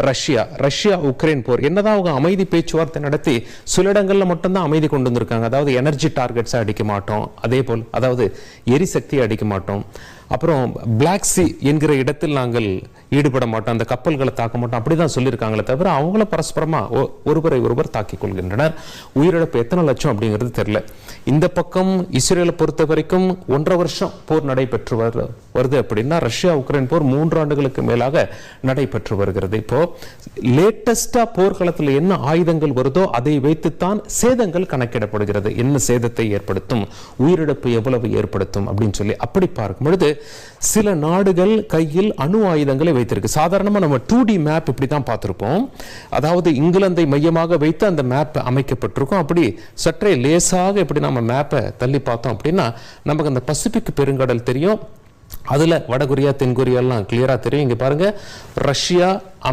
Russia Russia Ukraine போர். என்னதான் அவங்க அமைதி பேச்சுவார்த்தை நடத்தி சில இடங்களில் மட்டும்தான் அமைதி கொண்டு வந்திருக்காங்க. அதாவது எனர்ஜி டார்கெட்ஸை அடிக்க மாட்டோம். அதே போல் அதாவது எரிசக்தியை அடிக்க மாட்டோம். அப்புறம் பிளாக் சி என்கிற இடத்தில் நாங்கள் ஈடுபட மாட்டோம். அந்த கப்பல்களை தாக்க மாட்டோம். அப்படிதான் சொல்லியிருக்காங்களே தவிர அவங்கள பரஸ்பரமாக ஒ- ஒருவரை ஒருவர் தாக்கிக் கொள்கின்றனர். உயிரிழப்பு எத்தனை லட்சம் அப்படிங்கிறது தெரியல. இந்த பக்கம் இஸ்ரேலை பொறுத்த வரைக்கும் ஒன்றரை வருஷம் போர் நடைபெற்று வரு- வருது அப்படின்னா ரஷ்யா உக்ரைன் போர் மூன்று ஆண்டுகளுக்கு மேலாக நடைபெற்று வருகிறது. இப்போ லேட்டஸ்டா போர்க்களத்தில் என்ன ஆயுதங்கள் வருதோ அதை வைத்துத்தான் சேதங்கள் கணக்கிடப்படுகிறது. என்ன சேதத்தை ஏற்படுத்தும்? உயிரிழப்பு எவ்வளவு ஏற்படுத்தும்? அப்படின்னு சொல்லி அப்படி பார்க்கும் பொழுது சில நாடுகள் கையில் அணு ஆயுதங்களை வைத்திருக்கு. சாதாரணமாக நம்ம டூ டி மேப் இப்படி தான் பார்த்துருப்போம். அதாவது இங்கிலாந்தை மையமாக வைத்து அந்த மேப் அமைக்கப்பட்டிருக்கும். அப்படி சற்றே லேசாக இப்படி நம்ம மேப்பை தள்ளி பார்த்தோம் அப்படின்னா நமக்கு அந்த பசிபிக் பெருங்கடல் தெரியும். அதுல வடகொரியா தென்கொரியாலாம் கிளியராக கிளியரா தெரியும். இங்க பாருங்க ரஷ்யா